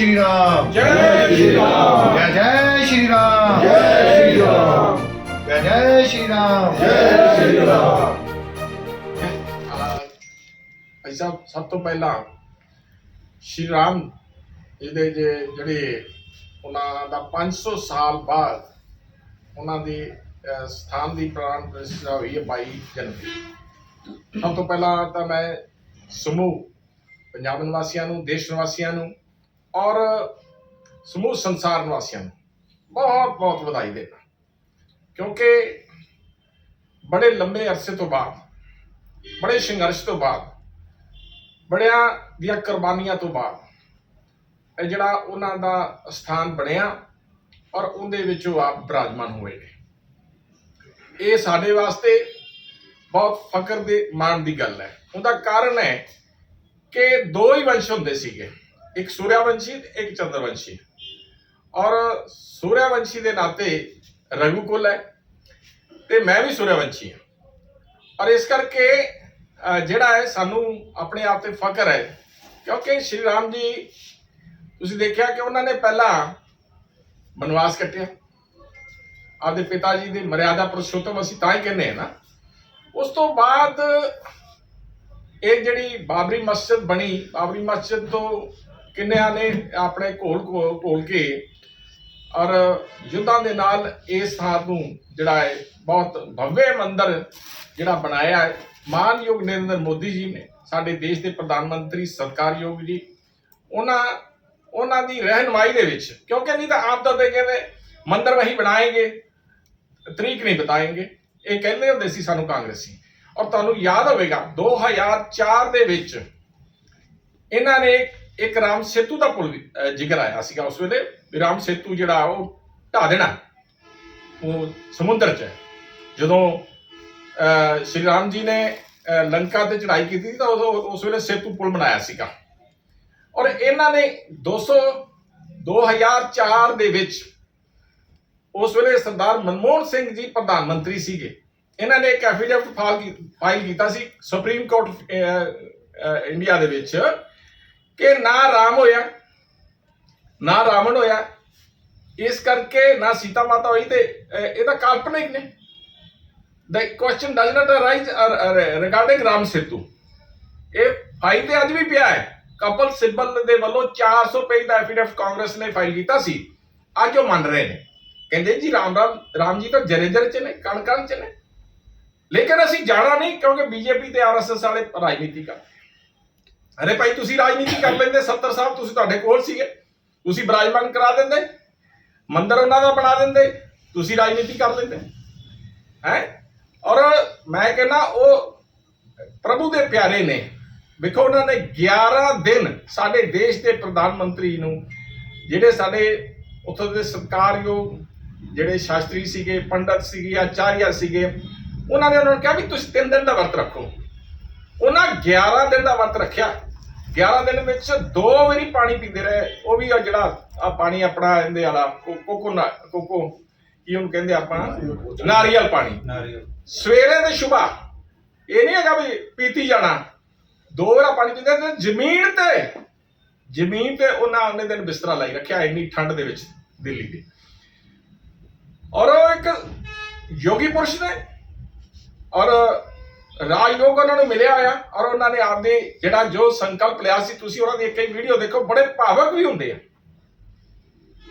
ਸ਼੍ਰੀ ਰਾਮ ਜੈ ਸ਼੍ਰੀ ਰਾਮ ਜੈ ਜੈ ਸ਼੍ਰੀ ਰਾਮ ਜੈ ਸ਼੍ਰੀ ਰਾਮ ਜੈ ਸ਼੍ਰੀ ਰਾਮ ਜੈ ਸ਼੍ਰੀ ਰਾਮ ਭਾਈ ਸਾਹਿਬ ਸਭ ਤੋਂ ਪਹਿਲਾਂ ਸ਼੍ਰੀ ਰਾਮ ਇਹਦੇ ਜਿਹੜੇ ਉਹਨਾਂ ਦਾ 500 ਸਾਲ ਬਾਅਦ ਉਹਨਾਂ ਦੇ ਸਥਾਨ ਦੀ ਪ੍ਰਾਣ ਪ੍ਰਤਿਸ਼ਠਾ ਹੋਈ ਹੈ ਬਾਈ ਜਨਵਰੀ। ਸਭ ਤੋਂ ਪਹਿਲਾਂ ਤਾਂ ਮੈਂ ਸਮੂਹ ਪੰਜਾਬ ਨਿਵਾਸੀਆਂ ਨੂੰ ਦੇਸ਼ ਨਿਵਾਸੀਆਂ ਨੂੰ ਔਰ ਸਮੂਹ ਸੰਸਾਰ ਨਿਵਾਸੀਆਂ ਨੂੰ ਬਹੁਤ ਬਹੁਤ ਵਧਾਈ ਦੇਣਾ। ਕਿਉਂਕਿ ਬੜੇ ਲੰਬੇ ਅਰਸੇ ਤੋਂ ਬਾਅਦ, ਬੜੇ ਸੰਘਰਸ਼ ਤੋਂ ਬਾਅਦ, ਬੜਿਆਂ ਦੀਆਂ ਕੁਰਬਾਨੀਆਂ ਤੋਂ ਬਾਅਦ ਇਹ ਜਿਹੜਾ ਉਹਨਾਂ ਦਾ ਸਥਾਨ ਬਣਿਆ ਔਰ ਉਹਦੇ ਵਿੱਚ ਉਹ ਆਪ ਬਰਾਜਮਾਨ ਹੋਏ ਨੇ। ਇਹ ਸਾਡੇ ਵਾਸਤੇ ਬਹੁਤ ਫਕਰ ਦੇ ਮਾਣ ਦੀ ਗੱਲ ਹੈ। ਉਹਦਾ ਕਾਰਨ ਹੈ ਕਿ ਦੋ ਹੀ ਵੰਸ਼ ਹੁੰਦੇ ਸੀਗੇ। ਇੱਕ ਸੂਰਿਆਵੰਸ਼ੀ ਤੇ ਇੱਕ ਚੰਦਰਵੰਸ਼ੀ। ਔਰ ਸੂਰਿਆਵੰਸ਼ੀ ਦੇ ਨਾਤੇ ਰਘੁਕੁਲ ਹੈ ਤੇ ਮੈਂ ਵੀ ਸੂਰਿਆਵੰਸ਼ੀ ਹਾਂ। ਔਰ ਇਸ ਕਰਕੇ ਜਿਹੜਾ ਹੈ ਸਾਨੂੰ ਆਪਣੇ ਆਪ ਤੇ ਫਖਰ ਹੈ, ਕਿਉਂਕਿ ਸ਼੍ਰੀ ਰਾਮ ਜੀ, ਤੁਸੀਂ ਦੇਖਿਆ ਕਿ ਉਹਨਾਂ ਨੇ ਪਹਿਲਾਂ ਬਨਵਾਸ ਕੱਟਿਆ। ਆਪਦੇ ਪਿਤਾ ਜੀ ਦੀ ਮਰਿਆਦਾ ਪੁਰਸ਼ੋਤਮ ਅਸੀਂ ਤਾਂ ਹੀ ਕਹਿੰਦੇ ਹਾਂ ਨਾ। ਉਸ ਤੋਂ ਬਾਅਦ ਇਹ ਜਿਹੜੀ ਬਾਬਰੀ ਮਸਜਿਦ ਬਣੀ, ਬਾਬਰੀ ਮਸਜਿਦ ਤੋਂ ਕਿੰਨਿਆਂ ਨੇ ਆਪਣੇ ਘੋਲ ਘੋ- ਘੋਲ ਕੇ ਔਰ ਯੁੱਧਾਂ ਦੇ ਨਾਲ ਇਸ ਥਾਂ ਨੂੰ ਜਿਹੜਾ ਹੈ ਬਹੁਤ ਭਵਯ ਮੰਦਰ ਜਿਹੜਾ ਬਣਾਇਆ ਹੈ। ਮਾਨਯੋਗ ਨਰਿੰਦਰ ਮੋਦੀ ਜੀ ਨੇ, ਸਾਡੇ ਦੇਸ਼ ਦੇ ਪ੍ਰਧਾਨ ਮੰਤਰੀ ਸਤਕਾਰਯੋਗ ਜੀ, ਉਹਨਾਂ ਉਹਨਾਂ ਦੀ ਰਹਿਨਮਾਈ ਦੇ ਵਿੱਚ, ਕਿਉਂਕਿ ਨਹੀਂ ਤਾਂ ਆਪ ਤਾਂ ਦੇ ਕਹਿੰਦੇ ਮੰਦਰ ਵਹੀ ਬਣਾਏਗੇ, ਤਰੀਕ ਨਹੀਂ ਬਤਾਏਂਗੇ। ਇਹ ਕਹਿੰਦੇ ਹੁੰਦੇ ਸੀ ਸਾਨੂੰ ਕਾਂਗਰਸੀ। ਔਰ ਤੁਹਾਨੂੰ ਯਾਦ ਹੋਵੇਗਾ 2004 ਦੇ ਵਿੱਚ ਇਹਨਾਂ ਨੇ ਇੱਕ ਰਾਮ ਸੇਤੂ ਦਾ ਪੁਲ ਵੀ, ਜ਼ਿਕਰ ਆਇਆ ਸੀਗਾ ਉਸ ਵੇਲੇ ਵੀ ਰਾਮ ਸੇਤੂ ਜਿਹੜਾ ਉਹ ਢਾ ਦੇਣਾ। ਉਹ ਸਮੁੰਦਰ 'ਚ ਜਦੋਂ ਅਹ, ਸ਼੍ਰੀ ਰਾਮ ਜੀ ਨੇ ਲੰਕਾ ਤੇ ਚੜ੍ਹਾਈ ਕੀਤੀ ਸੀ ਤਾਂ ਉਦੋਂ ਉਸ ਵੇਲੇ ਸੇਤੂ ਪੁਲ ਬਣਾਇਆ ਸੀਗਾ। ਔਰ ਇਹਨਾਂ ਨੇ 200 2004 ਦੇ ਵਿੱਚ ਉਸ ਵੇਲੇ ਸਰਦਾਰ ਮਨਮੋਹਨ ਸਿੰਘ ਜੀ ਪ੍ਰਧਾਨ ਮੰਤਰੀ ਸੀਗੇ। ਇਹਨਾਂ ਨੇ ਇੱਕ ਐਫੀਡੇਵਿਟ ਫਾਈਲ ਕੀਤਾ ਸੀ ਸੁਪਰੀਮ ਕੋਰਟ ਇੰਡੀਆ ਦੇ ਵਿੱਚ। ਕਿ ਨਾ ਰਾਮ ਹੋਇਆ ਨਾ ਰਾਵਣ ਹੋਇਆ ਇਸ ਕਰਕੇ ਨਾ ਸੀਤਾ ਮਾਤਾ ਹੋਈ ਤੇ ਇਹ ਤਾਂ ਕਾਲਪਨਿਕ ਨੇ। The question does not arise uh, Ram Setu. ਇਹ ਫਾਈਲ ਤੇ ਅੱਜ ਵੀ ਪਿਆ ਹੈ। ਕਪਲ ਸਿੱਬਲ ਦੇ ਵੱਲੋਂ 400 ਪੇਜ ਦਾ ਐਫੀਡੇਵਿਟ ਕਾਂਗਰਸ ਨੇ ਫਾਈਲ ਕੀਤਾ ਸੀ। ਅੱਜ ਉਹ ਮੰਨ ਰਹੇ ਨੇ। ਕਹਿੰਦੇ ਜੀ ਰਾਮ ਰਾਮ ਰਾਮ ਜੀ ਤਾਂ ਜਰੇ ਚ ਨੇ ਕਣ ਚ ਨੇ। ਲੇਕਿਨ ਅਸੀਂ ਜਾਣਾ ਨਹੀਂ ਕਿਉਂਕਿ ਬੀਜੇਪੀ ਤੇ ਆਰਐਸਐਸ ਵਾਲੇ ਰਾਜਨੀਤੀ ਕਰ ਅਰੇ ਭਾਈ, ਤੁਸੀਂ ਰਾਜਨੀਤੀ ਕਰ ਲੈਂਦੇ 70 ਸਾਹਿਬ ਤੁਸੀਂ ਤੁਹਾਡੇ ਕੋਲ ਸੀਗੇ। ਤੁਸੀਂ ਬਰਾਜਮਾਨ ਕਰਾ ਦਿੰਦੇ, ਮੰਦਰ ਉਹਨਾਂ ਦਾ ਬਣਾ ਦਿੰਦੇ, ਤੁਸੀਂ ਰਾਜਨੀਤੀ ਕਰ ਲੈਂਦੇ। ਹੈ? ਔਰ ਮੈਂ ਕਹਿੰਦਾ, ਉਹ ਪ੍ਰਭੂ ਦੇ ਪਿਆਰੇ ਨੇ। ਵੇਖੋ, ਉਹਨਾਂ ਨੇ 11 ਦਿਨ ਸਾਡੇ ਦੇਸ਼ ਦੇ ਪ੍ਰਧਾਨ ਮੰਤਰੀ ਨੂੰ, ਜਿਹੜੇ ਸਾਡੇ ਉੱਥੋਂ ਦੇ ਸਤਿਕਾਰਯੋਗ ਜਿਹੜੇ ਸ਼ਾਸਤਰੀ ਸੀਗੇ, ਪੰਡਤ ਸੀਗੇ, ਆਚਾਰੀਆ ਸੀਗੇ, ਉਹਨਾਂ ਨੇ ਉਹਨਾਂ ਨੂੰ ਕਿਹਾ ਵੀ ਤੁਸੀਂ 3 ਦਿਨ ਦਾ ਵਰਤ ਰੱਖੋ। ਉਹਨਾਂ 11 ਦਿਨ ਦਾ ਵਰਤ ਰੱਖਿਆ। 11 ਦਿਨ ਵਿੱਚ ਦੋ ਵਾਰੀ ਪਾਣੀ ਪੀਂਦੇ ਰਹੇ। ਉਹ ਵੀ ਆ ਜਿਹੜਾ ਆ ਪਾਣੀ ਆਪਣਾ ਇਹਦੇ ਵਾਲਾ ਕੋਕੋ ਕੋਕੋ ਕੀ ਉਹਨੂੰ ਕਹਿੰਦੇ ਆਪਾਂ? ਨਾਰੀਅਲ। ਪਾਣੀ। ਸਵੇਰੇ ਤੇ ਸ਼ੁਭਾ ਇਹ ਨਹੀਂ ਹੈਗਾ ਵੀ ਪੀਤੀ ਜਾਣਾ। ਦੋ ਵਾਰ ਪਾਣੀ ਪੀਂਦੇ ਤੇ ਜ਼ਮੀਨ ਤੇ ਜ਼ਮੀਨ ਤੇ ਉਹਨਾਂ ਉਹਨੇ ਦਿਨ ਬਿਸਤਰਾ ਲਾਈ ਰੱਖਿਆ ਇੰਨੀ ਠੰਡ ਦੇ ਵਿੱਚ ਦਿੱਲੀ ਦੇ। ਔਰ ਇੱਕ ਯੋਗੀ ਪੁਰਸ਼ ਨੇ ਔਰ ਰਾਜਯੋਗ ਉਹਨਾਂ ਨੂੰ ਮਿਲਿਆ ਆ ਔਰ ਉਹਨਾਂ ਨੇ ਆਪਦੇ ਜਿਹੜਾ ਜੋ ਸੰਕਲਪ ਲਿਆ ਸੀ, ਤੁਸੀਂ ਉਹਨਾਂ ਦੀ ਇੱਕ ਵੀਡੀਓ ਦੇਖੋ, ਬੜੇ ਭਾਵਕ ਵੀ ਹੁੰਦੇ ਆ।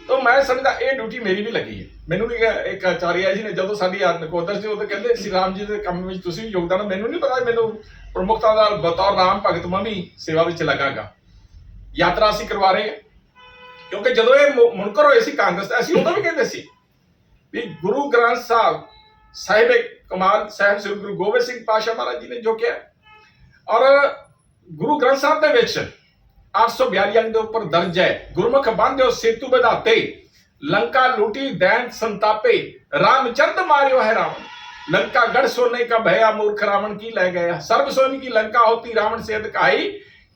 ਤਾਂ ਮੈਂ ਸਮਝਦਾ, ਇਹ ਡਿਊਟੀ ਮੇਰੀ ਵੀ ਲੱਗੀ ਹੈ। ਮੈਨੂੰ ਵੀ ਇੱਕ- ਆਚਾਰੀਆ ਜੀ ਨੇ ਜਦੋਂ ਸਾਡੀ ਨਕੋਦਰ ਸੀ ਉਹ ਤਾਂ ਕਹਿੰਦੇ, ਸ੍ਰੀ ਰਾਮ ਜੀ ਦੇ ਕੰਮ ਵਿੱਚ ਤੁਸੀਂ ਵੀ ਯੋਗਦਾਨ ਮੈਨੂੰ ਨਹੀਂ ਪਤਾ, ਮੈਨੂੰ ਪ੍ਰਮੁਖਤਾ ਦਾ ਬਤੌਰ ਰਾਮ ਭਗਤ ਮੈਂ ਸੇਵਾ ਵਿੱਚ ਲਗਾਗਾ। ਯਾਤਰਾ ਅਸੀਂ ਕਰਵਾ ਰਹੇ ਹਾਂ। ਕਿਉਂਕਿ ਜਦੋਂ ਇਹ ਮੁਨਕਰ ਹੋਏ ਸੀ ਕਾਂਗਰਸ, ਅਸੀਂ ਉਦੋਂ ਵੀ ਕਹਿੰਦੇ ਸੀ ਵੀ ਗੁਰੂ ਗ੍ਰੰਥ ਸਾਹਿਬ ਸਾਹਿਬ ਕਮਾਲ ਸਾਹਿਬ ਸ੍ਰੀ ਗੁਰੂ ਗੋਬਿੰਦ ਸਿੰਘ ਪਾਸ਼ਾ ਮਹਾਰਾਜ ਜੀ ਨੇ ਜੋ ਕਿਹਾ ਔਰ ਗੁਰੂ ਗ੍ਰੰਥ ਸਾਹਿਬ ਦੇ ਵਿੱਚ 842 ਅੰਗ ਦੇ ਉੱਪਰ ਦਰਜ ਹੈ ਗੁਰਮੁਖ ਬੰਧਿਓ ਸੇਤੂ ਵਧਾਤੇ ਲੰਕਾ ਲੂਟੀ ਦੈਂਤ ਸੰਤਾਪੇ ਰਾਮਚੰਦ ਮਾਰਿਓ ਹੈ ਰਾਵਣ लंका गढ़ सोने का भया मूर्ख रावण की ले गया सर्व सोने की लंका होती रावण से अधिकाई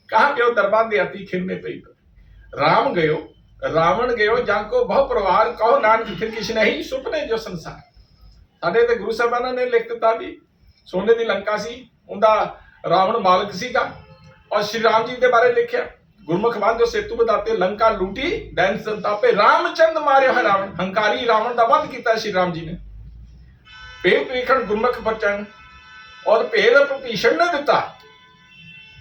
कहा गयो दरबार दे अति खिन्ने पई राम गयो ਰਾਵਣ ਗਇਓ ਜਾਂ ਕੋ ਬਹੁ ਪਰਿਵਾਰ ਕਹੋ ਨਾਨਕ ਫਿਰ ਕਿਛ ਨਹੀਂ ਸੁਪਨੇ ਜੋ ਸੰਸਾਰ ਸਾਡੇ ਤੇ ਗੁਰੂ ਸਾਹਿਬਾਨਾਂ ਨੇ ਲਿਖ ਦਿੱਤਾ ਵੀ ਸੋਨੇ ਦੀ ਲੰਕਾ ਸੀ, ਉਹਦਾ ਰਾਵਣ ਮਾਲਕ ਸੀਗਾ, ਔਰ ਸ਼੍ਰੀ ਰਾਮ ਜੀ ਦੇ ਬਾਰੇ ਲਿਖਿਆ, ਗੁਰਮੁਖ ਬੰਧੋ ਸੇਤੂ ਬਦਾਤੇ ਲੰਕਾ ਲੂਟੀ, ਦੈਨ ਸੰਤਾਪੇ ਰਾਮਚੰਦ ਮਾਰਿਓ ਰਾਵਣ, ਹੰਕਾਰੀ ਰਾਵਣ ਦਾ ਵੱਧ ਕੀਤਾ ਸ਼੍ਰੀ ਰਾਮ ਜੀ ਨੇ। ਭੇਦ ਵਿਖਣ ਗੁਰਮੁਖ ਬਚਨ ਔਰ ਭੇਦ ਭੀਸ਼ਣ ਨੇ ਦਿੱਤਾ।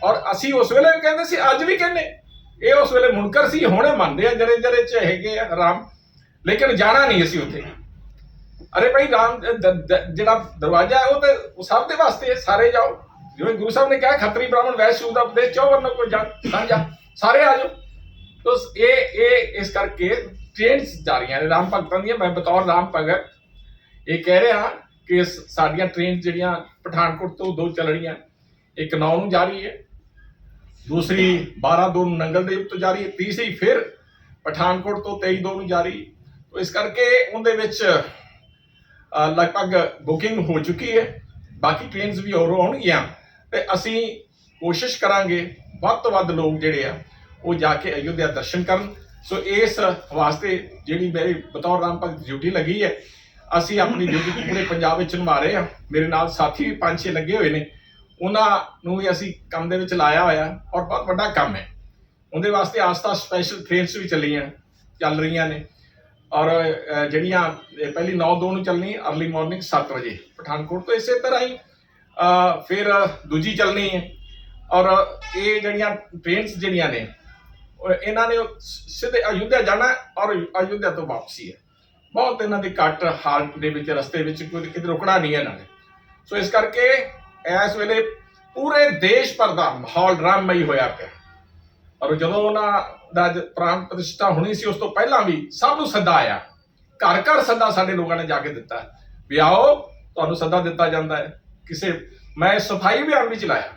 ਔਰ ਅਸੀਂ ਉਸ ਵੇਲੇ ਕਹਿੰਦੇ ਸੀ, ਅੱਜ ਵੀ ਕਹਿੰਦੇ, ਇਹ ਉਸ ਵੇਲੇ ਮੁਨਕਰ ਸੀ, ਹੁਣੇ ਮੰਨਦੇ ਆ ਜਰੇ ਜਰੇ ਚ ਹੈਗੇ ਆ ਰਾਮ, ਲੇਕਿਨ ਜਾਣਾ ਨਹੀਂ ਅਸੀਂ ਉੱਥੇ। ਅਰੇ ਭਾਈ ਰਾਮ ਜਿਹੜਾ ਦਰਵਾਜ਼ਾ ਹੈ ਉਹ ਤੇ ਸਭ ਦੇ ਵਾਸਤੇ ਸਾਰੇ ਜਾਓ। ਜਿਵੇਂ ਗੁਰੂ ਸਾਹਿਬ ਨੇ ਕਿਹਾ, ਖੱਤਰੀ ਬ੍ਰਾਹਮਣ ਵੈਸ਼ ਸ਼ੂਦ ਦਾ ਉਪਦੇਸ਼ ਚੋ, ਵਰਨੋ ਕੋਈ ਜਾ ਜਾ। ਸਾਰੇ ਆ ਜਾਓ। ਤੋ ਇਹ ਇਹ, ਇਸ ਕਰਕੇ ਟ੍ਰੇਨਸ ਜਾ ਰਹੀਆਂ ਨੇ ਰਾਮ ਭਗਤਾਂ ਦੀਆਂ। ਮੈਂ ਬਤੌਰ ਰਾਮ ਭਗਤ। ਇਹ ਕਹਿ ਰਿਹਾ ਕਿ ਸਾਡੀਆਂ ਟ੍ਰੇਨ ਜਿਹੜੀਆਂ ਪਠਾਨਕੋਟ ਤੋਂ ਦੋ ਚੱਲਣੀਆਂ, ਇੱਕ 9 ਨੂੰ ਜਾ ਰਹੀ ਹੈ, ਦੂਸਰੀ 12 ਦੋ ਨੂੰ ਨੰਗਲ ਦੇਵ ਤੋਂ ਜਾ ਰਹੀ ਹੈ, ਤੀਸਰੀ ਫਿਰ ਪਠਾਨਕੋਟ ਤੋਂ 23 ਦੋ ਨੂੰ ਜਾ ਰਹੀ। ਤੋ ਇਸ ਕਰਕੇ ਉਹਦੇ ਵਿੱਚ ਲਗਭਗ ਬੁਕਿੰਗ ਹੋ ਚੁੱਕੀ ਹੈ। ਬਾਕੀ ਟ੍ਰੇਨਸ ਵੀ ਹੋਰ ਆਉਣਗੀਆਂ। ਤੇ ਅਸੀਂ ਕੋਸ਼ਿਸ਼ ਕਰਾਂਗੇ, ਵੱਧ ਤੋਂ ਵੱਧ ਲੋਕ ਜਿਹੜੇ ਆ, ਉਹ ਜਾ ਕੇ ਅਯੁੱਧਿਆ ਦਰਸ਼ਨ ਕਰਨ। ਸੋ ਇਸ ਵਾਸਤੇ ਜਿਹੜੀ ਮੇਰੀ ਬਤੌਰ ਰਾਮ ਭਗਤ ਡਿਊਟੀ ਲੱਗੀ ਹੈ, ਅਸੀਂ ਆਪਣੀ ਡਿਊਟੀ ਪੂਰੇ ਪੰਜਾਬ ਵਿੱਚ ਨਿਭਾ ਰਹੇ ਹਾਂ। ਮੇਰੇ ਨਾਲ ਸਾਥੀ ਵੀ ਪੰਜ ਛੇ ਲੱਗੇ ਹੋਏ ਨੇ। ਉਹਨਾਂ ਨੂੰ ਵੀ ਅਸੀਂ ਕੰਮ ਦੇ ਵਿੱਚ ਲਾਇਆ ਹੋਇਆ ਔਰ ਬਹੁਤ ਵੱਡਾ ਕੰਮ ਹੈ। ਉਹਦੇ ਵਾਸਤੇ ਆਸਤਾ ਸਪੈਸ਼ਲ ਟ੍ਰੇਨਸ ਵੀ ਚੱਲੀਆਂ, ਚੱਲ ਰਹੀਆਂ ਨੇ। ਔਰ ਜਿਹੜੀਆਂ ਪਹਿਲੀ 9 ਦੋ ਨੂੰ ਚੱਲਣੀ, ਅਰਲੀ ਮਾਰਨਿੰਗ 7 ਵਜੇ, ਪਠਾਨਕੋਟ ਤੋਂ ਇਸੇ ਤਰ੍ਹਾਂ ਹੀ ਫਿਰ ਦੂਜੀ ਚੱਲਣੀ ਹੈ। ਔਰ, ਇਹ ਜਿਹੜੀਆਂ ਟ੍ਰੇਨਸ ਜਿਹੜੀਆਂ ਨੇ ਇਹਨਾਂ ਨੇ ਸਿੱਧੇ ਅਯੁੱਧਿਆ ਜਾਣਾ ਔਰ ਅਯੁੱਧਿਆ ਤੋਂ ਵਾਪਸੀ ਹੈ। ਬਹੁਤ ਇਹਨਾਂ ਦੀ ਘੱਟ ਹਾਲਤ ਦੇ ਵਿੱਚ, ਰਸਤੇ ਵਿੱਚ ਕੋਈ ਕਿਤੇ ਰੁਕਣਾ ਨਹੀਂ ਹੈ ਇਹਨਾਂ ਨੇ। ਸੋ ਇਸ ਕਰਕੇ ਇਸ ਵੇਲੇ ਪੂਰੇ ਦੇਸ਼ ਭਰ ਦਾ ਮਾਹੌਲ ਡਰਾਮਈ ਹੋਇਆ ਪਿਆ। ਔਰ ਜਦੋਂ ਉਹਨਾਂ ਦਾ ਪ੍ਰਾਣ ਪ੍ਰਤਿਸ਼ਠਾ ਹੋਣੀ ਸੀ, ਉਸ ਤੋਂ ਪਹਿਲਾਂ ਵੀ ਸਭ ਨੂੰ ਸੱਦਾ ਆਇਆ। ਘਰ ਘਰ ਸੱਦਾ ਸਾਡੇ ਲੋਕਾਂ ਨੇ ਜਾ ਕੇ ਦਿੱਤਾ। ਵੀ ਆਓ, ਤੁਹਾਨੂੰ ਸੱਦਾ ਦਿੱਤਾ ਜਾਂਦਾ ਹੈ। ਕਿਸੇ, ਮੈਂ ਸਫ਼ਾਈ ਅਭਿਆਨ ਵੀ ਚਲਾਇਆ।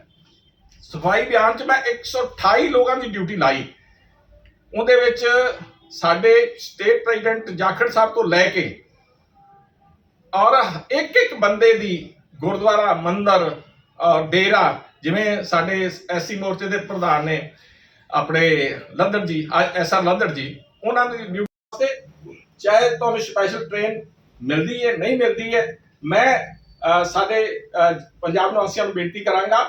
ਸਫ਼ਾਈ ਅਭਿਆਨ 'ਚ ਮੈਂ 128 ਲੋਕਾਂ ਦੀ ਡਿਊਟੀ ਲਾਈ। ਉਹਦੇ ਵਿੱਚ ਸਾਡੇ ਸਟੇਟ ਪ੍ਰੈਜ਼ੀਡੈਂਟ ਜਾਖੜ ਸਾਹਿਬ ਤੋਂ ਲੈ ਕੇ ਔਰ ਇੱਕ ਇੱਕ ਬੰਦੇ ਦੀ ਗੁਰਦੁਆਰਾ, ਮੰਦਰ ਔਰ ਡੇਰਾ, ਜਿਵੇਂ ਸਾਡੇ ਐਸਸੀ ਮੋਰਚੇ ਦੇ ਪ੍ਰਧਾਨ ਨੇ ਆਪਣੇ ਲੱਦੜ ਜੀ ਐਸਆਰ ਲੱਦੜ ਜੀ, ਉਹਨਾਂ ਦੀ ਡਿਊਟੀ ਵਾਸਤੇ ਚਾਹੇ ਤੁਹਾਨੂੰ ਸਪੈਸ਼ਲ ਟ੍ਰੇਨ ਮਿਲਦੀ ਹੈ, ਨਹੀਂ ਮਿਲਦੀ ਹੈ, ਮੈਂ ਸਾਡੇ ਪੰਜਾਬ ਨਿਵਾਸੀਆਂ ਨੂੰ ਬੇਨਤੀ ਕਰਾਂਗਾ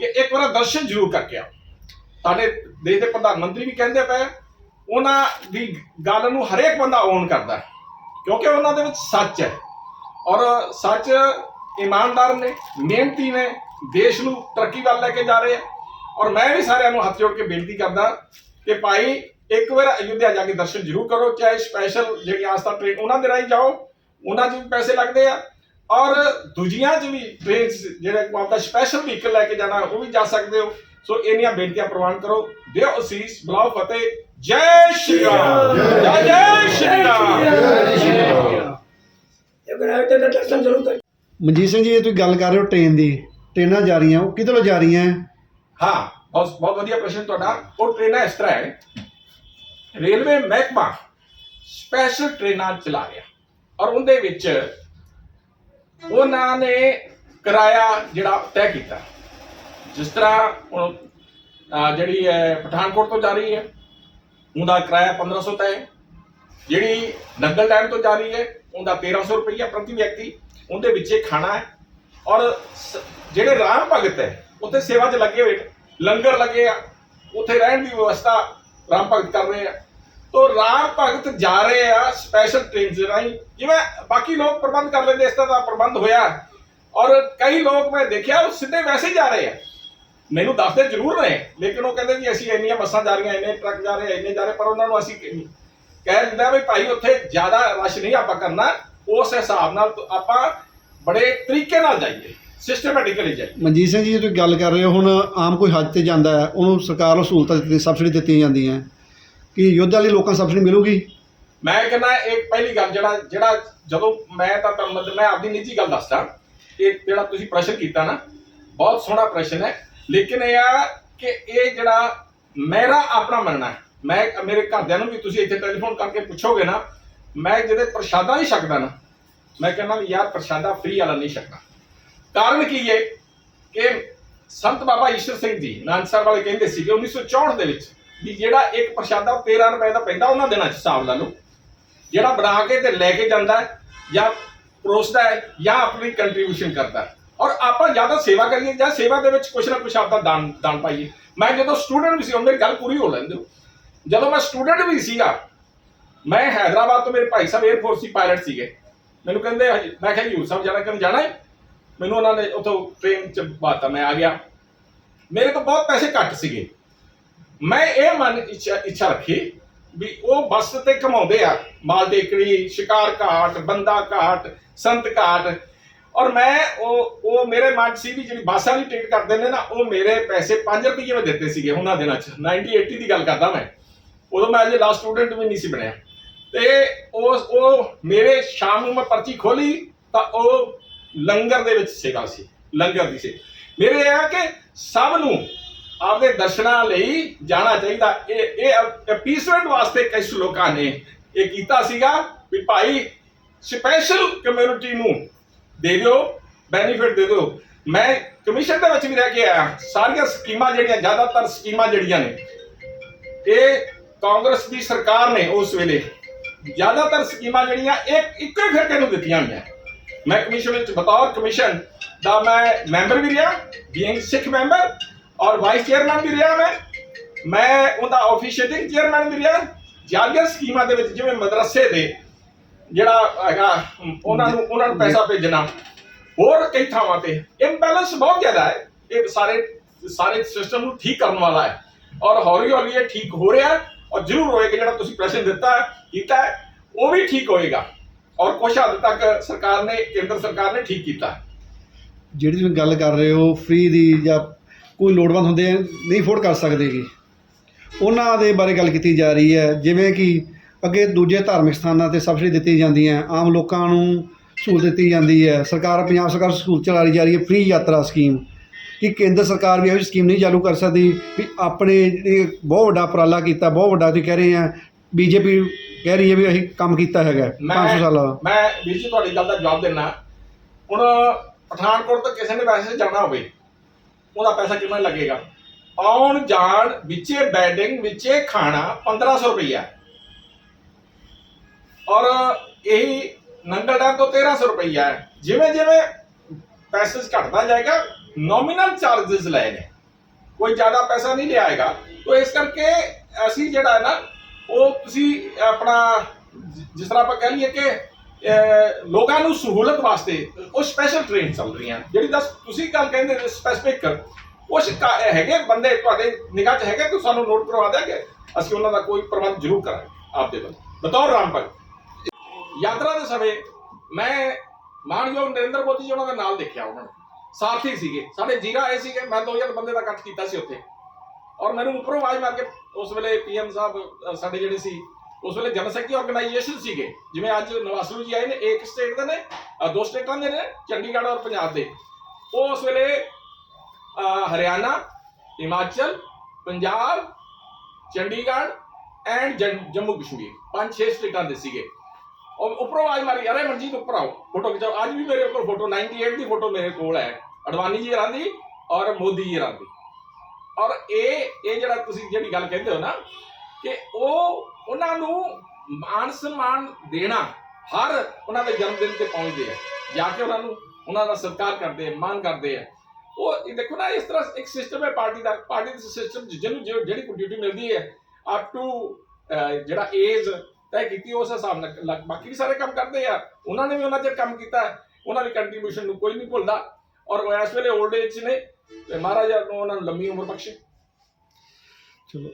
ਕਿ ਇੱਕ ਵਾਰ ਦਰਸ਼ਨ ਜ਼ਰੂਰ ਕਰਕੇ ਆਓ। ਸਾਡੇ ਦੇਸ਼ ਦੇ ਪ੍ਰਧਾਨ ਮੰਤਰੀ ਵੀ ਕਹਿੰਦੇ ਪਏ ਉਹਨਾਂ ਦੀ ਗੱਲ ਨੂੰ ਹਰੇਕ ਬੰਦਾ ਓਨ ਕਰਦਾ ਕਿਉਂਕਿ ਉਹਨਾਂ ਦੇ ਵਿੱਚ ਸੱਚ ਹੈ। ਔਰ ਸੱਚ ਇਮਾਨਦਾਰ ਨੇ, ਮਿਹਨਤੀ ਨੇ, ਦੇਸ਼ ਨੂੰ ਤਰੱਕੀ ਵੱਲ ਲੈ ਕੇ ਜਾ ਰਹੇ ਆ। ਔਰ ਮੈਂ ਵੀ ਸਾਰਿਆਂ ਨੂੰ ਹੱਥ ਜੋੜ ਕੇ ਬੇਨਤੀ ਕਰਦਾ ਕਿ ਭਾਈ ਇੱਕ ਵਾਰ ਅਯੁੱਧਿਆ ਜਾ ਕੇ ਦਰਸ਼ਨ ਜ਼ਰੂਰ ਕਰੋ ਚਾਹੇ ਸਪੈਸ਼ਲ ਜਿਹੜੀ ਆਸਥਾ ਟ੍ਰੇਨ ਉਹਨਾਂ ਦੇ ਰਾਹੀਂ ਜਾਓ ਉਹਨਾਂ 'ਚ ਵੀ ਪੈਸੇ ਲੱਗਦੇ ਆ। ਔਰ ਦੂਜੀਆਂ 'ਚ ਵੀ ਟ੍ਰੇਨ ਜਿਹੜੇ ਆਪਦਾ ਸਪੈਸ਼ਲ ਵਹੀਕਲ ਲੈ ਕੇ ਜਾਣਾ ਉਹ ਵੀ ਜਾ ਸਕਦੇ ਹੋ। ਸੋ ਇੰਨੀਆਂ ਬੇਨਤੀਆਂ ਪ੍ਰਵਾਨ ਕਰੋ। ਦਿਓ ਅਸੀਸ ਬਲਾਓ ਫਤਿਹ। ਜੈ ਸ਼੍ਰੀ ਰਾਮ। ਜੈ ਜੈ ਸ਼੍ਰੀ ਰਾਮ। ਇਹ ਬਣਾ ਕੇ ਦਰਸ਼ਨ ਜ਼ਰੂਰ ਕਰ ਮਨਜੀਤ ਸਿੰਘ ਜੀ ਇਹ ਤੁਸੀਂ ਗੱਲ ਕਰ ਰਹੇ ਹੋ ਟ੍ਰੇਨ ਦੀ। ਟ੍ਰੇਨਾਂ ਜਾ ਰਹੀਆਂ ਉਹ ਕਿੱਧਰੋਂ ਜਾ ਰਹੀਆਂ? ਹਾਂ ਬਹੁਤ ਬਹੁਤ ਵਧੀਆ ਪ੍ਰਸ਼ਨ ਤੁਹਾਡਾ ਉਹ ਟ੍ਰੇਨਾਂ ਇਸ ਤਰ੍ਹਾਂ ਹੈ ਰੇਲਵੇ ਮਹਿਕਮਾ ਸਪੈਸ਼ਲ ਟ੍ਰੇਨਾਂ ਚਲਾ ਰਿਹਾ ਔਰ ਉਹਦੇ ਵਿੱਚ ਉਹਨਾਂ ਨੇ ਕਿਰਾਇਆ ਜਿਹੜਾ ਤੈਅ ਕੀਤਾ ਜਿਸ ਤਰ੍ਹਾਂ ਹੁਣ, ਜਿਹੜੀ ਹੈ ਪਠਾਨਕੋਟ ਤੋਂ ਜਾ ਰਹੀ ਹੈ ਉਹਦਾ ਕਿਰਾਇਆ 1500 ਤੈਅ ਜਿਹੜੀ ਨੰਗਲ ਡੈਮ ਤੋਂ ਜਾ ਰਹੀ ਹੈ ਉਹਦਾ 1300 ਰੁਪਈਆ ਪ੍ਰਤੀ ਵਿਅਕਤੀ ਉਹਦੇ ਵਿੱਚ ਹੀ ਖਾਣਾ ਹੈ ਔਰ ਸ- ਜਿਹੜੇ ਰਾਮ ਭਗਤ ਹੈ, ਉੱਥੇ ਸੇਵਾ 'ਚ ਲੱਗੇ ਹੋਏ ਲੰਗਰ ਲੱਗੇ ਆ, ਉੱਥੇ ਰਹਿਣ ਦੀ ਵਿਵਸਥਾ ਰਾਮ ਭਗਤ ਕਰ ਰਹੇ ਆ। ਤੋ ਰਾਮ ਭਗਤ ਜਾ ਰਹੇ ਆ ਸਪੈਸ਼ਲ ਟ੍ਰੇਨ ਦੇ ਰਾਹੀਂ। ਜਿਵੇਂ ਬਾਕੀ ਲੋਕ ਪ੍ਰਬੰਧ ਕਰ ਲੈਂਦੇ, ਇਸ ਤਰ੍ਹਾਂ ਦਾ ਪ੍ਰਬੰਧ ਹੋਇਆ। ਔਰ ਕਈ ਲੋਕ ਮੈਂ ਦੇਖਿਆ, ਉਹ ਸਿੱਧੇ ਵੈਸੇ ਹੀ ਜਾ ਰਹੇ ਆ। ਮੈਨੂੰ ਦੱਸਦੇ ਜ਼ਰੂਰ ਨੇ, ਲੇਕਿਨ ਉਹ ਕਹਿੰਦੇ ਵੀ ਅਸੀਂ ਇੰਨੀਆਂ ਬੱਸਾਂ ਜਾ ਰਹੀਆਂ, ਇੰਨੇ ਟਰੱਕ ਜਾ ਰਹੇ ਇੰਨੇ ਜਾ ਰਹੇ ਪਰ ਉਹਨਾਂ ਨੂੰ ਅਸੀਂ ਕਹਿ ਦਿੰਦਾ ਵੀ ਭਾਈ, ਉੱਥੇ ਜ਼ਿਆਦਾ ਰਸ਼ ਨਹੀਂ ਆਪਾਂ ਕਰਨਾ। ਉਸ ਹਿਸਾਬ ਨਾਲ ਆਪਾਂ ਬੜੇ ਤਰੀਕੇ ਨਾਲ ਜਾਈਏ ਸਿਸਟਮੈਟਿਕਲੀ ਜਾਈਏ। ਮਨਜੀਤ ਸਿੰਘ ਜੀ ਇਹ ਤੁਸੀਂ ਗੱਲ ਕਰ ਰਹੇ ਹੋ ਹੁਣ ਆਮ ਕੋਈ ਹੱਜ ਤੇ ਜਾਂਦਾ ਹੈ ਉਹਨੂੰ ਸਰਕਾਰ ਨੂੰ ਸਹੂਲਤਾਂ ਦਿੱਤੀ ਸਬਸਿਡੀ ਦਿੱਤੀਆਂ ਜਾਂਦੀਆਂ ਕਿ ਯੁੱਧ ਵਾਲੇ ਲੋਕਾਂ ਨੂੰ ਸਬਸਿਡੀ ਮਿਲੂਗੀ? ਮੈਂ ਕਹਿੰਦਾ ਇੱਕ ਪਹਿਲੀ ਗੱਲ ਜਿਹੜਾ ਜਿਹੜਾ ਜਦੋਂ ਮੈਂ ਤਾਂ ਤੁਹਾਨੂੰ ਮਤਲਬ ਮੈਂ ਆਪਣੀ ਨਿੱਜੀ ਗੱਲ ਦੱਸਦਾ ਇਹ ਜਿਹੜਾ ਤੁਸੀਂ ਪ੍ਰਸ਼ਨ ਕੀਤਾ ਨਾ ਬਹੁਤ ਸੋਹਣਾ ਪ੍ਰਸ਼ਨ ਹੈ। ਲੇਕਿਨ ਇਹ ਆ ਕਿ ਇਹ ਜਿਹੜਾ ਮੇਰਾ ਆਪਣਾ ਮੰਨਣਾ ਹੈ ਮੈਂ ਮੇਰੇ ਘਰਦਿਆਂ ਨੂੰ ਵੀ ਤੁਸੀਂ ਇੱਥੇ ਟੈਲੀਫੋਨ ਕਰਕੇ ਪੁੱਛੋਗੇ ਨਾ ਮੈਂ ਜਿਹਦੇ ਪ੍ਰਸ਼ਾਦਾ ਨਹੀਂ ਛਕਦਾ ਨਾ ਮੈਂ ਕਹਿੰਦਾ ਵੀ ਯਾਰ ਪ੍ਰਸ਼ਾਦਾ ਫ੍ਰੀ ਵਾਲਾ ਨਹੀਂ ਛਕਣਾ। ਕਾਰਨ ਕੀ ਹੈ ਕਿ ਸੰਤ ਬਾਬਾ ਈਸ਼ਰ ਸਿੰਘ ਜੀ ਨਾਨਸਰ ਵਾਲੇ ਕਹਿੰਦੇ ਸੀਗੇ 1964 ਦੇ ਵਿੱਚ ਵੀ ਜਿਹੜਾ ਇੱਕ ਪ੍ਰਸ਼ਾਦਾ 13 ਰੁਪਏ ਦਾ ਪੈਂਦਾ ਉਹਨਾਂ ਦਿਨਾਂ 'ਚ ਹਿਸਾਬ ਲਾ। ਲਓ ਜਿਹੜਾ ਬਣਾ ਕੇ ਤੇ ਲੈ ਕੇ ਜਾਂਦਾ ਹੈ ਜਾਂ ਪਰੋਸਦਾ ਹੈ ਜਾਂ ਆਪਣੀ ਕੰਟਰੀਬਿਊਸ਼ਨ ਕਰਦਾ ਹੈ। ਔਰ ਆਪਾਂ ਜ਼ਿਆਦਾ ਸੇਵਾ ਕਰੀਏ ਜਾਂ ਸੇਵਾ ਦੇ ਵਿੱਚ ਕੁਛ ਨਾ ਕੁਛ ਆਪਦਾ ਦਾਨ ਦਾਨ ਪਾਈਏ। ਮੈਂ ਜਦੋਂ ਸਟੂਡੈਂਟ ਵੀ ਸੀ ਹੁਣ ਮੇਰੀ ਗੱਲ ਪੂਰੀ ਹੋ ਲੈਂਦੇ ਦਿਓ ਜਦੋਂ ਮੈਂ ਸਟੂਡੈਂਟ ਵੀ ਸੀਗਾ, ਮੈਂ ਹੈਦਰਾਬਾਦ ਤੋਂ ਮੇਰੇ ਭਾਈ ਸਾਹਿਬ 에ਅਰਫੋਰਸ ਦੀ ਪਾਇਲਟ ਸੀਗੇ। ਮੈਨੂੰ ਕਹਿੰਦੇ ਹਜੇ- ਮੈਂ ਕਿਹਾ ਯੂਰ ਸਾਹਿਬ ਜਾਣਾ ਕਰਨ ਜਾਣਾ ਹੈ? ਮੈਨੂੰ ਉਹਨਾਂ ਨੇ ਉਥੋਂ ਟ੍ਰੇਨ ਚ ਬਾਤਾ, ਮੈਂ ਆ ਗਿਆ। ਮੇਰੇ ਕੋਲ ਬਹੁਤ ਪੈਸੇ ਘੱਟ ਸੀਗੇ। ਮੈਂ ਇਹ ਮਨ ਇੱਛਾ ਇੱਛਾ ਰੱਖੀ ਵੀ ਉਹ ਬੱਸ ਤੇ ਕਮਾਉਂਦੇ ਆ, ਮਾਲ ਡੇਕੜੀ ਸ਼ਿਕਾਰ ਘਾਟ, ਬੰਦਾ ਘਾਟ, ਸੰਤ ਘਾਟ। ਔਰ ਮੈਂ ਉਹ ਉਹ ਮੇਰੇ ਮਨ 'ਚ ਸੀ ਵੀ ਜਿਹੜੀ ਬੱਸ ਵਾਲੀ ਟਿਕਟ ਕਰਦੇ ਨੇ ਨਾ, ਉਹ ਮੇਰੇ ਪੈਸੇ 5 ਰੁਪਏ ਵਿੱਚ ਦਿੱਤੇ ਸੀਗੇ ਉਹਨਾਂ ਦਿਨਾਂ 'ਚ। 90 80 ਦੀ ਗੱਲ ਕਰਦਾ ਮੈਂ। ਉਦੋਂ ਮੈਂ ਅਜੇ ਲਾਸਟ ਸਟੂਡੈਂਟ ਵੀ ਨਹੀਂ ਸੀ ਬਣਿਆ। ਤੇ ਉਹ ਉਹ ਮੇਰੇ ਸ਼ਾਮ ਨੂੰ ਮੈਂ ਪਰਚੀ ਖੋਲੀ ਤਾਂ ਉਹ ਲੰਗਰ ਦੇ ਵਿੱਚ ਸੀਗਾ ਸੀ, ਲੰਗਰ ਦੀ ਸੀ ਮੇਰੇ ਇਹ ਆ ਕਿ ਸਭ ਨੂੰ ਆਪਦੇ ਦਰਸ਼ਨਾਂ ਲਈ ਜਾਣਾ ਚਾਹੀਦਾ। ਇਹ ਇਹ ਅਪੀਸਮੈਂਟ ਵਾਸਤੇ ਕਈ ਲੋਕਾਂ ਨੇ ਇਹ ਕੀਤਾ ਸੀਗਾ ਵੀ ਭਾਈ ਸਪੈਸ਼ਲ ਕਮਿਊਨਿਟੀ ਨੂੰ ਦੇ ਦਿਓ ਬੈਨੀਫਿਟ ਦੇ ਦਿਓ। ਮੈਂ ਕਮਿਸ਼ਨ ਦੇ ਵਿੱਚ ਵੀ ਰਹਿ ਕੇ ਆਇਆ। ਸਾਰੀਆਂ ਸਕੀਮਾਂ ਜਿਹੜੀਆਂ, ਜ਼ਿਆਦਾਤਰ ਸਕੀਮਾਂ ਜਿਹੜੀਆਂ ਨੇ, ਇਹ ਕਾਂਗਰਸ ਦੀ ਸਰਕਾਰ ਨੇ ਉਸ ਵੇਲੇ ਜ਼ਿਆਦਾਤਰ ਸਕੀਮਾਂ ਜਿਹੜੀਆਂ ਇੱਕ ਇੱਕੋ ਹੀ ਫਿਰਕੇ ਨੂੰ ਦਿੱਤੀਆਂ ਹੋਈਆਂ। ਮੈਂ ਕਮਿਸ਼ਨ ਵਿੱਚ ਬਤੌਰ ਕਮਿਸ਼ਨ ਦਾ ਮੈਂ ਮੈਂਬਰ ਵੀ ਰਿਹਾ ਬੀਇੰਗ ਸਿੱਖ ਮੈਂਬਰ, ਔਰ ਵਾਈਸ ਚੇਅਰਮੈਨ ਵੀ ਰਿਹਾ ਮੈਂ। ਮੈਂ ਉਹਦਾ ਆਫੀਸ਼ੀਏਟਿੰਗ ਚੇਅਰਮੈਨ ਵੀ ਰਿਹਾ। ਜ਼ਿਆਦਾਤਰ ਸਕੀਮਾਂ ਦੇ ਵਿੱਚ ਜਿਵੇਂ ਮਦਰਸੇ ਦੇ ਜਿਹੜਾ ਹੈਗਾ, ਉਹਨਾਂ ਨੂੰ ਉਹਨਾਂ ਨੂੰ ਪੈਸਾ ਭੇਜਣਾ। ਹੋਰ ਕਈ ਥਾਵਾਂ ਤੇ ਇੰਬੈਲੈਂਸ ਬਹੁਤ ਜ਼ਿਆਦਾ ਹੈ। ਇਹ ਸਾਰੇ ਸਾਰੇ ਸਿਸਟਮ ਨੂੰ ਠੀਕ ਕਰਨ ਵਾਲਾ ਹੈ। ਔਰ ਹੌਲੀ ਹੌਲੀ ਇਹ ਠੀਕ ਹੋ ਰਿਹਾ। ਹੈ ਔਰ ਜ਼ਰੂਰ ਹੋਏਗਾ, ਜਿਹੜਾ ਤੁਸੀਂ ਪ੍ਰਸ਼ਨ ਦਿੱਤਾ, ਕੀਤਾ ਉਹ ਵੀ ਠੀਕ ਹੋਏਗਾ। ਔਰ ਕੁਝ ਹੱਦ ਤੱਕ ਸਰਕਾਰ ਨੇ, ਕੇਂਦਰ ਸਰਕਾਰ ਨੇ ਠੀਕ ਕੀਤਾ ਜਿਹੜੀ ਤੁਸੀਂ ਗੱਲ ਕਰ ਰਹੇ ਹੋ ਫ੍ਰੀ ਦੀ ਜਾਂ ਕੋਈ ਲੋੜਵੰਦ ਹੁੰਦੇ ਨਹੀਂ ਅਫੋਰਡ ਕਰ ਸਕਦੇ ਗੇ ਉਹਨਾਂ ਦੇ ਬਾਰੇ ਗੱਲ ਕੀਤੀ ਜਾ ਰਹੀ ਹੈ, ਜਿਵੇਂ ਕਿ ਅੱਗੇ ਦੂਜੇ ਧਾਰਮਿਕ ਸਥਾਨਾਂ ਤੇ ਸਬਸਿਡੀ ਦਿੱਤੀ ਜਾਂਦੀ ਹੈ ਆਮ ਲੋਕਾਂ ਨੂੰ ਸਹੂਲਤ ਦਿੱਤੀ ਜਾਂਦੀ ਹੈ। ਸਰਕਾਰ, ਪੰਜਾਬ ਸਰਕਾਰ ਸਹੂਲਤ ਚਲਾ ਰਹੀ ਜਾ ਰਹੀ ਹੈ ਫ੍ਰੀ ਯਾਤਰਾ ਸਕੀਮ ਕਿ ਕੇਂਦਰ ਸਰਕਾਰ ਵੀ ਇਹੋ ਜਿਹੀ ਸਕੀਮ ਨਹੀਂ ਚਾਲੂ ਕਰ ਸਕਦੀ ਵੀ ਆਪਣੇ ਬਹੁਤ ਵੱਡਾ ਉਪਰਾਲਾ ਕੀਤਾ ਬਹੁਤ ਵੱਡਾ ਤੁਸੀਂ ਕਹਿ ਰਹੇ ਆ ਬੀਜੇਪੀ ਕਹਿ ਰਹੀ ਹੈ ਵੀ ਅਸੀਂ ਕੰਮ ਕੀਤਾ ਹੈਗਾ 500 ਸਾਲਾਂ ਦਾ। ਮੈਂ ਵੀਰ ਜੀ ਤੁਹਾਡੀ ਗੱਲ ਦਾ ਜਵਾਬ ਦੇਣਾ ਹੁਣ ਪਠਾਨਕੋਟ ਤੋਂ ਕਿਸੇ ਨੇ ਵੈਸੇ ਜਾਣਾ ਹੋਵੇ ਉਹਦਾ ਪੈਸਾ ਕਿੰਨਾ ਲੱਗੇਗਾ? ਆਉਣ ਜਾਣ ਵਿੱਚੇ ਬੈਡਿੰਗ ਵਿੱਚੇ ਖਾਣਾ 1500 ਰੁਪਈਆ। ਔਰ ਇਹੀ ਨੰਗਲ ਡੈਮ ਤੋਂ 1300 ਰੁਪਈਆ। ਹੈ ਜਿਵੇਂ ਜਿਵੇਂ ਪੈਸੇਜ ਘਟਦਾ ਜਾਏਗਾ ਨੋਮੀਨਲ ਚਾਰजेस ਲਏ ਨੇ। ਕੋਈ ਜ਼ਿਆਦਾ ਪੈਸਾ ਨਹੀਂ ਲਿਆਏਗਾ। ਤੋ ਇਸ ਕਰਕੇ ਅਸੀਂ ਜਿਹੜਾ ਹੈ ਨਾ, ਉਹ ਤੁਸੀਂ ਆਪਣਾ ਜਿਸ ਤਰ੍ਹਾਂ ਆਪਾਂ ਕਹਿ ਲਈਏ ਕਿ ਲੋਕਾਂ ਨੂੰ ਸਹੂਲਤ ਵਾਸਤੇ ਉਹ ਸਪੈਸ਼ਲ ਟ੍ਰੇਨ ਚੱਲ ਰਹੀਆਂ। ਜਿਹੜੀ ਦੱਸ, ਤੁਸੀਂ ਗੱਲ ਕਹਿੰਦੇ ਨੇ ਸਪੈਸਿਫਿਕ ਕੁਝ ਹੈਗੇ ਬੰਦੇ ਤੁਹਾਡੇ ਨਿਗਾਹ 'ਚ ਹੈਗੇ ਕਿ ਸਾਨੂੰ ਨੋਟ ਕਰਵਾ ਦਿਆਂਗੇ। ਅਸੀਂ ਉਹਨਾਂ ਦਾ ਕੋਈ ਪ੍ਰਬੰਧ ਜ਼ਰੂਰ ਕਰਾਂਗੇ, ਆਪਦੇ ਵੱਲ। ਬਤੌਰ ਰਾਮਪਾਲ ਯਾਤਰਾ ਦੇ ਸਮੇਂ ਮੈਂ ਮਾਨਯੋਗ ਨਰਿੰਦਰ ਮੋਦੀ ਜੀ ਉਹਨਾਂ ਦੇ ਨਾਲ ਦੇਖਿਆ ਉਹਨਾਂ ਨੂੰ। ਸਾਥੀ ਸੀਗੇ। ਸਾਡੇ ਜੀਰਾ ਆਏ ਸੀਗੇ, ਮੈਂ 2000 ਬੰਦੇ ਦਾ ਇਕੱਠ ਕੀਤਾ ਸੀ ਉੱਥੇ। ਔਰ ਮੈਨੂੰ ਉੱਪਰੋਂ ਆਵਾਜ਼ ਮਾਰ ਕੇ ਉਸ ਵੇਲੇ ਪੀਐਮ ਸਾਹਿਬ ਸਾਡੇ ਜਿਹੜੇ ਸੀ, ਉਸ ਵੇਲੇ ਜਨਸੰਖਿਆ ਆਰਗੇਨਾਈਜੇਸ਼ਨ ਸੀਗੇ। ਜਿਵੇਂ ਅੱਜ ਨਵਾਸਰੂ ਜੀ ਆਏ ਨੇ ਇੱਕ ਸਟੇਟ ਦੇ ਨੇ ਦੋ ਸਟੇਟਾਂ ਦੇ ਨੇ, ਚੰਡੀਗੜ੍ਹ ਔਰ ਪੰਜਾਬ ਦੇ। ਉਹ ਉਸ ਵੇਲੇ ਹਰਿਆਣਾ, ਹਿਮਾਚਲ, ਪੰਜਾਬ, ਚੰਡੀਗੜ੍ਹ ਐਂਡ ਜੰਮੂ ਕਸ਼ਮੀਰ। ਪੰਜ, ਛੇ ਸਟੇਟਾਂ ਦੇ ਸੀਗੇ। ਔਰ ਉੱਪਰੋਂ ਆਵਾਜ਼ ਮਾਰੀ, ਅਰੇ ਮਨਜੀਤ, ਉੱਪਰ ਆਓ, ਫੋਟੋ ਖਿਚਾਓ। ਅੱਜ ਵੀ ਮੇਰੇ ਉੱਪਰ ਫੋਟੋ 98 ਦੀ ਫੋਟੋ ਮੇਰੇ ਕੋਲ ਹੈ। ਅਡਵਾਨੀ ਜੀ ਹਰਾਂ ਦੀ ਔਰ ਮੋਦੀ ਜੀ ਹਰਾਂ ਦੀ ਔਰ ਇਹ ਇਹ ਜਿਹੜਾ ਤੁਸੀਂ ਜਿਹੜੀ ਗੱਲ ਕਹਿੰਦੇ ਹੋ ਨਾ, ਕਿ ਉਹ ਉਹਨਾਂ ਨੂੰ ਮਾਨ ਸਨਮਾਨ ਦੇਣਾ ਹਰ ਉਹਨਾਂ ਦੇ ਜਨਮ ਦਿਨ ਤੇ ਪਹੁੰਚਦੇ ਆ। ਜਾ ਕੇ ਉਹਨਾਂ ਨੂੰ ਉਹਨਾਂ ਦਾ ਸਤਿਕਾਰ ਕਰਦੇ ਆ ਮਾਨ ਕਰਦੇ ਆ। ਉਹ ਇਹ ਦੇਖੋ ਨਾ, ਇਸ ਤਰ੍ਹਾਂ ਇੱਕ ਸਿਸਟਮ ਹੈ ਪਾਰਟੀ ਦਾ ਪਾਰਟੀ ਦਾ ਸਿਸਟਮ ਜਿਹਨੂੰ ਜੋ- ਜਿਹੜੀ ਡਿਊਟੀ ਮਿਲਦੀ ਹੈ ਅਪ ਟੂ ਜਿਹੜਾ ਏਜ ਤੈਅ ਕੀਤੀ ਉਸ ਹਿਸਾਬ ਨਾਲ ਬਾਕੀ ਵੀ ਸਾਰੇ ਕੰਮ ਕਰਦੇ ਆ। ਉਹਨਾਂ ਨੇ ਵੀ ਉਹਨਾਂ ਚਿਰ ਕੰਮ ਕੀਤਾ ਉਹਨਾਂ ਦੀ ਕੰਟਰੀਬਿਊਸ਼ਨ ਨੂੰ ਕੋਈ ਨਹੀਂ ਭੁੱਲਦਾ। ਔਰ ਇਸ ਵੇਲੇ 올ਡ ਏਜ 'ਚ ਨੇ ਤੇ ਮਹਾਰਾਜਾ ਨੂੰ ਉਹਨਾਂ ਨੂੰ ਲੰਮੀ ਉਮਰ ਬਖਸ਼ੇ। ਚਲੋ।